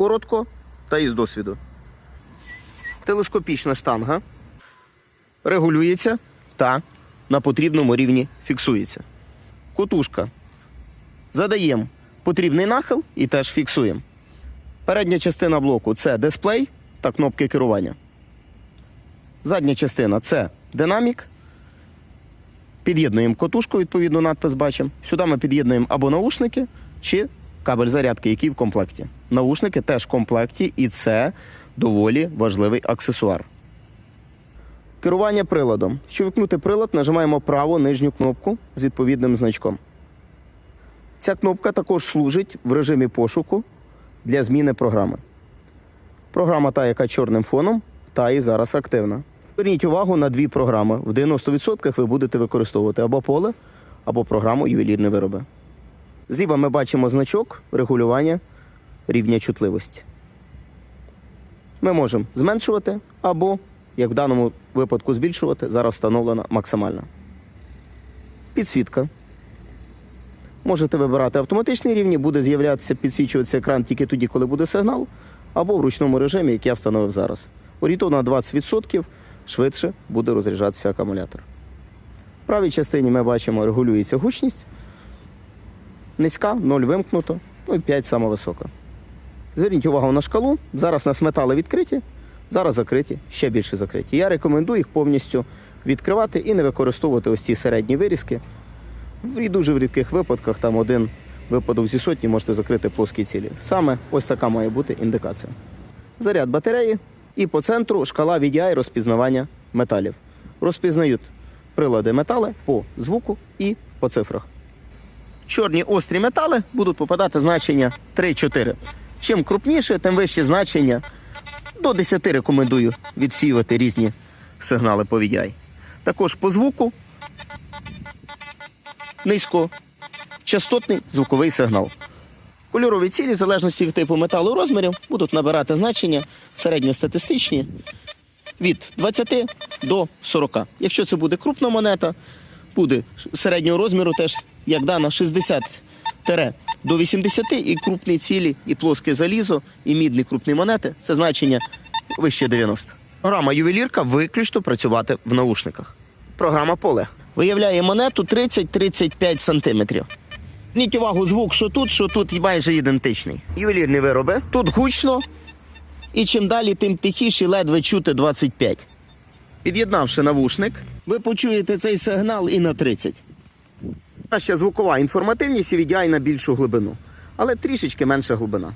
коротко та із досвіду. Телескопічна штанга регулюється та на потрібному рівні фіксується. Котушка. Задаємо потрібний нахил і теж фіксуємо. Передня частина блоку це дисплей та кнопки керування. Задня частина це динамік. Під'єднуємо котушку, відповідно, надпис бачимо. Сюди ми під'єднуємо або наушники, чи кабель зарядки, який в комплекті. Наушники теж в комплекті, і це доволі важливий аксесуар. Керування приладом. Щоб вікнути прилад, нажимаємо праву нижню кнопку з відповідним значком. Ця кнопка також служить в режимі пошуку для зміни програми. Програма та, яка чорним фоном, та і зараз активна. Зверніть увагу на дві програми. В 90% ви будете використовувати або поле, або програму ювелірні вироби. Зліва ми бачимо значок регулювання рівня чутливості. Ми можемо зменшувати або, як в даному випадку, збільшувати. Зараз встановлена максимальна. Підсвітка. Можете вибирати автоматичний рівні, буде з'являтися, підсвічуватися екран тільки тоді, коли буде сигнал, або в ручному режимі, який я встановив зараз. Орієнтовно на 20% швидше буде розряджатися акумулятор. В правій частині ми бачимо, регулюється гучність. Низька, 0 вимкнуто, ну і 5 сама висока. Зверніть увагу на шкалу. Зараз у нас метали відкриті, зараз закриті, ще більше закриті. Я рекомендую їх повністю відкривати і не використовувати ось ці середні вирізки. В дуже в рідких випадках, там один випадок зі сотні можете закрити плоскі цілі. Саме ось така має бути індикація. Заряд батареї і по центру шкала VDI розпізнавання металів. Розпізнають прилади метали по звуку і по цифрах. Чорні острі метали будуть попадати значення 3-4. Чим крупніше, тим вище значення. До 10 рекомендую відсіювати різні сигнали по VDI. Також по звуку низькочастотний звуковий сигнал. Кольорові цілі, в залежності від типу металу розмірів, будуть набирати значення середньостатистичні від 20 до 40. Якщо це буде крупна монета, буде середнього розміру теж, як дана, 60 тере до 80 і крупні цілі, і плоске залізо, і мідні крупні монети це значення вище 90. Програма ювелірка виключно працювати в наушниках. Програма поле виявляє монету 30-35 сантиметрів. Зверніть увагу, звук, що тут, що тут майже ідентичний. Ювелірні вироби. Тут гучно, і чим далі, тим тихіше, ледве чути 25. Під'єднавши навушник, ви почуєте цей сигнал і на 30. Краща звукова інформативність і VDI на більшу глибину, але трішечки менша глибина.